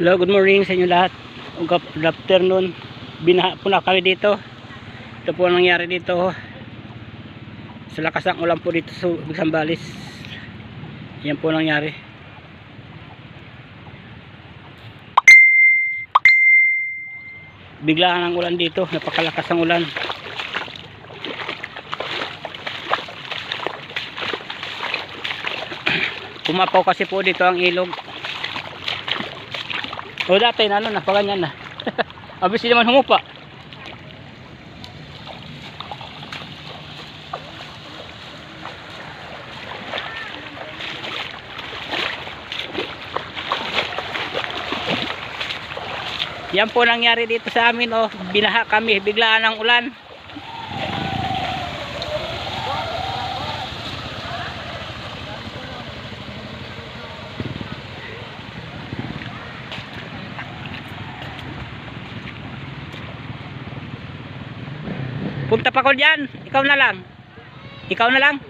Hello, good morning sa inyo lahat. Good afternoon. Binaha po kami dito. Ito po ang nangyari dito. Sa lakas ng ulan po dito sa Sambales. Yan po ang nangyari. Biglaan ang ulan dito. Napakalakas ang ulan. Pumapaw kasi po dito ang ilog. O dati na ano na, paganyan na. Abis naman humupa. Yan po nangyari dito sa amin oh. Binaha kami, biglaan ng ulan. Punta pa ko diyan. Ikaw na lang. Ikaw na lang.